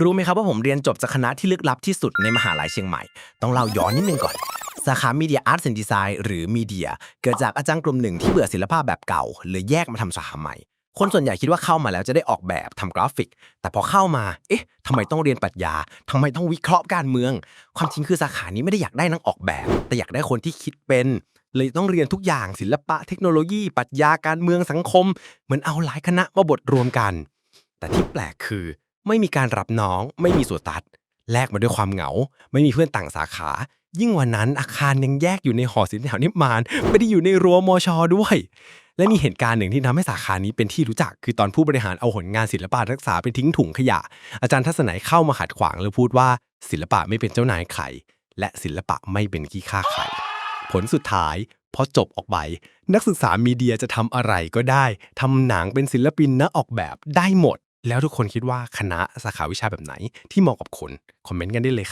รู้ไหมครับว่าผมเรียนจบจากคณะที่ลึกลับที่สุดในมหาลัยเชียงใหม่ ต้องเล่าย้อนนิดนึงก่อน สาขา Media Arts and Design หรือ Media เกิดจากอาจารย์กลุ่มหนึ่งที่เบื่อศิลปะแบบเก่าเลยแยกมาทำสาขาใหม่ คนส่วนใหญ่คิดว่าเข้ามาแล้วจะได้ออกแบบทำกราฟิก แต่พอเข้ามา เอ๊ะทำไมต้องเรียนปรัชญาทำไมต้องวิเคราะห์การเมือง ความจริงคือสาขานี้ไม่ได้อยากได้นักออกแบบ แต่อยากได้คนที่คิดเป็นเลยต้องเรียนทุกอย่างศิลปะเทคโนโลยีปรัชญาการเมืองสังคม เหมือนเอาหลายคณะมาบดรวมกัน แต่ที่แปลกคือ ไม่มีการรับน้อง ไม่มีสวตัดแลกมาด้วยความเหงา ไม่มีเพื่อนต่างสาขา ยิ่งวันนั้นอาคารยังแยกอยู่ในหอศิลป์แถวนิมาน ไม่ได้อยู่ในรั้วมชด้วย และมีเหตุการณ์หนึ่งที่ทำให้สาขานี้เป็นที่รู้จัก คือตอนผู้บริหารเอาผลงานศิลปะรักษาไปทิ้งถุงขยะ อาจารย์ทัศนัยเข้ามาขัดขวางแล้วพูดว่า ศิลปะไม่เป็นเจ้านายใครและศิลปะไม่เป็นขี้ข้าใครผลสุดท้ายพอจบออกไป นักศึกษามีเดียจะทำอะไรก็ได้ทำหนังเป็นศิลปินนักออกแบบได้หมด แล้วทุกคนคิดว่าคณะสาขาวิชาแบบไหนที่เหมาะกับคุณคอมเมนต์กันได้เลยครับ